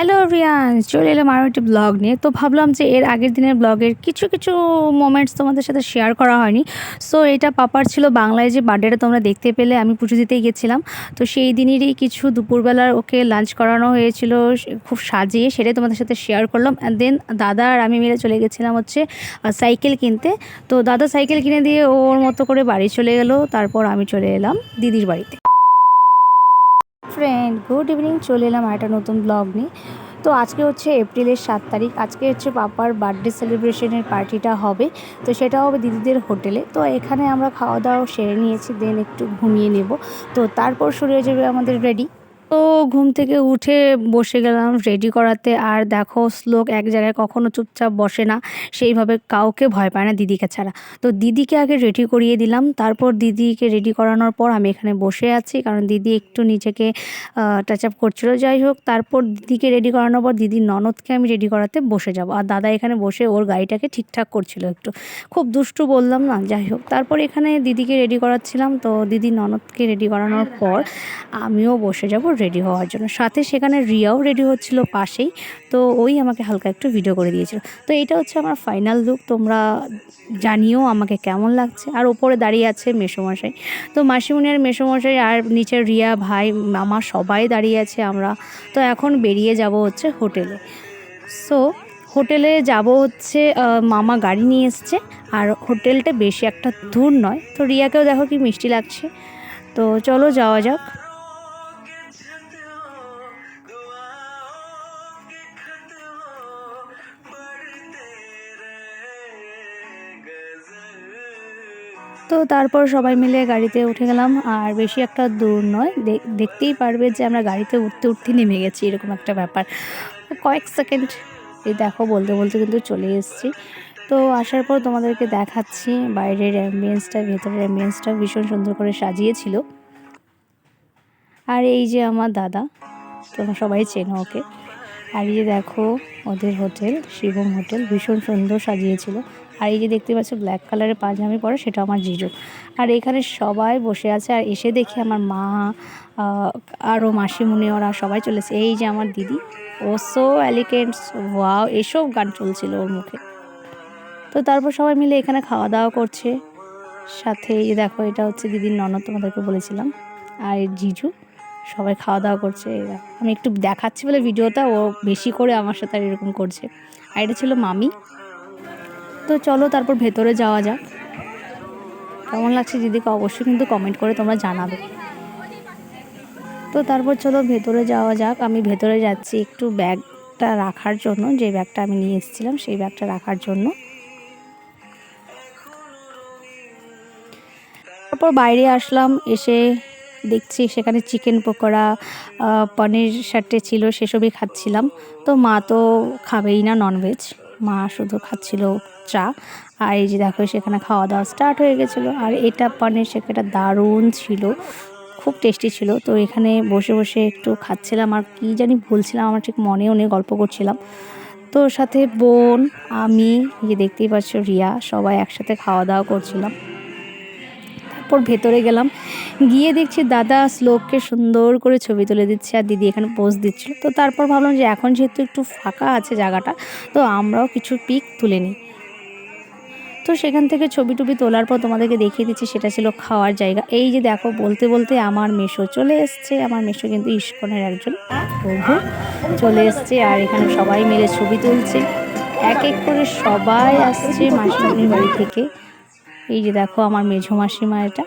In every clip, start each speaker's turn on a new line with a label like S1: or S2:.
S1: Hello Riyan চলে এলাম আরও একটি ব্লগ নিয়ে। তো ভাবলাম যে এর আগের দিনের ব্লগের কিছু কিছু মোমেন্টস তোমাদের সাথে শেয়ার করা হয়নি। সো এটা পাপার ছিল বাংলায় যে বার্থডেটা তোমরা দেখতে পেলে, আমি পুজো দিতেই গেছিলাম। তো সেই দিনেরই কিছু দুপুরবেলার ওকে লাঞ্চ করানো হয়েছিল খুব সাজিয়ে সেটাই তোমাদের সাথে শেয়ার করলাম। অ্যান্ড দেন দাদা আর আমি মিলে চলে গেছিলাম হচ্ছে সাইকেল কিনতে। তো দাদা সাইকেল কিনে দিয়ে ওর মতো করে বাড়ি চলে গেলো। তারপর আমি চলে এলাম দিদির বাড়িতে। ফ্রেন্ড গুড ইভিনিং চলে এলাম একটা নতুন ব্লগ নিয়ে। তো আজকে হচ্ছে এপ্রিলের সাত তারিখ, আজকে হচ্ছে পাপার বার্থডে সেলিব্রেশনের পার্টিটা হবে। তো সেটা হবে দিদিদের হোটেলে তো এখানে আমরা খাওয়া দাওয়া সেরে নিয়েছি দেন একটু ঘুমিয়ে নেব। তো তারপর শুরু হয়ে যাবে আমাদের রেডি তো ঘুম থেকে উঠে বসে গেলাম রেডি করাতে। আর দেখো, শ্লোক এক জায়গায় কখনো চুপচাপ বসে না, সেইভাবে কাউকে ভয় পায় না দিদিকে ছাড়া। তো দিদিকে আগে রেডি করিয়ে দিলাম। তারপর দিদিকে রেডি করানোর পর আমি এখানে বসে আছি, কারণ দিদি একটু নিজেকে টাচ আপ করছিল। যাই হোক, তারপর দিদিকে রেডি করানোর পর দিদির ননদকে আমি রেডি করাতে বসে যাব। আর দাদা এখানে বসে ওর গাড়িটাকে ঠিকঠাক করছিল একটু। খুব দুষ্টু বললাম না, যাই হোক। তারপর এখানে দিদিকে রেডি করাচ্ছিলাম। তো দিদি ননদকে রেডি করানোর পর আমিও বসে যাব রেডি হওয়ার জন্য। সাথে সেখানে রিয়াও রেডি হচ্ছিল পাশেই, তো ওই আমাকে হালকা একটু ভিডিও করে দিয়েছিল। তো এটা হচ্ছে আমার ফাইনাল লুক তোমরা জানিও আমাকে কেমন লাগছে। আর ওপরে দাঁড়িয়ে আছে মেসোমশাই। তো মাসিমণি আর মেসোমশাই আর নিচে রিয়া ভাই, মামা সবাই দাঁড়িয়ে আছে আমরা। তো এখন বেরিয়ে যাব হচ্ছে হোটেলে। সো হোটেলে যাব হচ্ছে মামা গাড়ি নিয়ে এসছে। আর হোটেলটা বেশি একটা দূর নয়। তো রিয়াকেও দেখো কি মিষ্টি লাগছে। তো চলো যাওয়া যাক। তো তারপর সবাই মিলে গাড়িতে উঠে গেলাম। আর বেশি একটা দূর নয়। দেখতেই পারবে যে আমরা গাড়িতে উঠতে উঠতে নেমে গেছি, এরকম একটা ব্যাপার। কয়েক সেকেন্ড এই দেখো বলতে বলতে কিন্তু চলে এসেছি। তো আসার পর তোমাদেরকে দেখাচ্ছি, বাইরের অ্যাম্বিয়েন্সটা ভেতরের অ্যাম্বিয়েন্সটা ভীষণ সুন্দর করে সাজিয়েছিল। আর এই যে আমার দাদা, তোমরা সবাই চেনো ওকে। আর এই যে দেখো, ওদের হোটেল শিবম হোটেল ভীষণ সুন্দর সাজিয়েছিল। আর এই যে দেখতে পাচ্ছ ব্ল্যাক কালারের পাঞ্জাবি পরে সেটা আমার জিজু। আর এখানে সবাই বসে আছে, আর এসে দেখি আমার মা আরও মাসিমুনি ওরা সবাই চলেছে। এই যে আমার দিদি, ও সো অ্যালিকেন্টস ওয়াও এসব গান চলছিল ওর মুখে। তো তারপর সবাই মিলে এখানে খাওয়া দাওয়া করছে। সাথে এই দেখো, এটা হচ্ছে দিদির ননদ, তোমাদেরকে বলেছিলাম। আর জিজু, সবাই খাওয়া দাওয়া করছে। আমি একটু দেখাচ্ছি বলে ভিডিওটা, ও বেশি করে আমার সাথে এরকম করছে। আর এটা ছিল মামি। তো চলো তারপর ভেতরে যাওয়া যাক। কেমন লাগছে দিদিকে অবশ্যই কিন্তু কমেন্ট করে তোমরা জানাবে। তো তারপর চলো ভেতরে যাওয়া যাক। আমি ভেতরে যাচ্ছি একটু ব্যাগটা রাখার জন্য। যে ব্যাগটা আমি নিয়ে এসেছিলাম, সেই ব্যাগটা রাখার জন্য। তারপর বাইরে আসলাম, এসে দেখছি সেখানে চিকেন পকোড়া পনির সাটে ছিল, সেসবই খাচ্ছিলাম। তো মা তো খাবেই না ননভেজ মা শুধু খাচ্ছিল চা। আর এই যে দেখো, সেখানে খাওয়া দাওয়া স্টার্ট হয়ে গেছিল। আর এটা পানির সেটা দারুণ ছিল। খুব টেস্টি ছিল। তো এখানে বসে বসে একটু খাচ্ছিলাম। আর কী জানি ভুলছিলাম, আমার ঠিক মনেও নেই, গল্প করছিলাম। তো সাথে বোন, আমি যে দেখতেই পাচ্ছ, রিয়া, সবাই একসাথে খাওয়া দাওয়া করছিলাম। তারপর ভেতরে গেলাম। গিয়ে দেখছি দাদা শ্লোককে সুন্দর করে ছবি তুলে দিচ্ছে আর দিদি এখানে পোজ দিচ্ছিল। তো তারপর ভাবলাম যে এখন যেহেতু একটু ফাঁকা আছে জায়গাটা, তো আমরাও কিছু পিক তুলে নিই। তো সেখান থেকে ছবি টবি তোলার পর তোমাদেরকে দেখিয়ে দিচ্ছি, সেটা ছিল খাওয়ার জায়গা। এই যে দেখো, বলতে বলতে আমার মেশো চলে এসছে। আমার মেশো কিন্তু ইস্কনের একজন। প্রভু চলে এসছে আর এখানে সবাই মিলে ছবি তুলছে। এক এক করে সবাই আসছে মাসিমণির বাড়ি থেকে। এই যে দেখো আমার মেঝো মাসিমা এটা।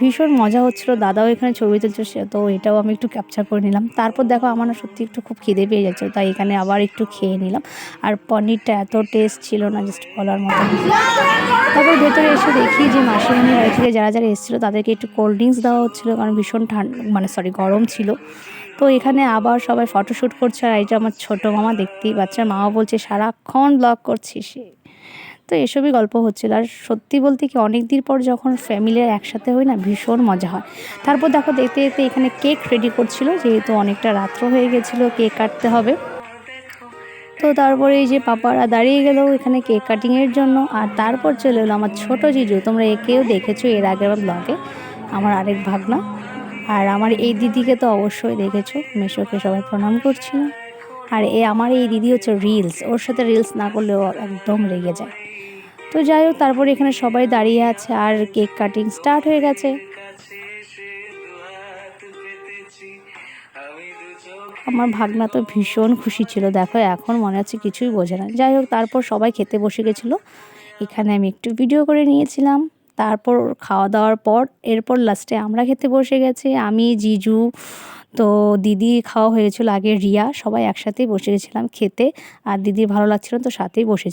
S1: ভীষণ মজা হচ্ছিল। দাদাও এখানে ছবি তুলছে, সে তো এটাও আমি একটু ক্যাপচার করে নিলাম। তারপর দেখো আমার সত্যি একটু খুব খিদে পেয়ে যাচ্ছে তাই এখানে আবার একটু খেয়ে নিলাম। আর পনিরটা এত টেস্ট ছিল না জাস্ট বলার মতো তারপর ভেতরে এসে দেখি যে মাসিমণির বাড়ি থেকে যারা যারা এসেছিল, তাদেরকে একটু কোল্ড ড্রিঙ্কস দেওয়া হচ্ছিল, কারণ ভীষণ ঠান্ডা মানে সরি গরম ছিল। তো এখানে আবার সবাই ফটোশ্যুট করছে, আর এইটা আমার ছোটো মামা দেখতেই বাচ্চার মামা বলছে, সারাক্ষণ ব্লগ করছিস। তো এসবই গল্প হচ্ছিল। আর সত্যি বলতে কি অনেক দিন পর যখন ফ্যামিলির একসাথে হই না, ভীষণ মজা হয়। তারপর দেখো, দেখতে দেখতে এখানে কেক রেডি করছিল, যেহেতু অনেকটা রাত্র হয়ে গেছিল কেক কাটতে হবে। তো তারপরে এই যে পাপারা দাঁড়িয়ে গেল এখানে কেক কাটিংয়ের জন্য। আর তারপর চলে এলো আমার ছোটো জিজু। তোমরা একেও দেখেছ এর আগের ব্লগে আমার আরেক ভাগনা। আর আমার এই দিদিকে তো অবশ্যই দেখেছ, মেশোকে সবাই প্রণাম করছিল। আর এ আমার এই দিদি হচ্ছে রিলস ওর সাথে রিলস না করলেও একদম রেগে যায়। তো যাই হোক, তারপরে এখানে সবাই দাঁড়িয়ে আছে আর কেক কাটিং স্টার্ট হয়ে গেছে। আমার ভাগনা তো ভীষণ খুশি ছিল, দেখো এখন মনে হচ্ছে কিছুই বোঝে না। যাই হোক, তারপর সবাই খেতে বসে গেছিল। এখানে আমি একটু ভিডিও করে নিয়েছিলাম। তারপর খাওয়া দাওয়ার পর, এরপর লাস্টে আমরা খেতে বসে গেছি। আমি, জিজু তো দিদি খাওয়া হয়েছিল আগে রিয়া, সবাই একসাথেই বসে গেছিলাম খেতে, আর দিদির ভালো লাগছিল তো সাথেই বসেছি।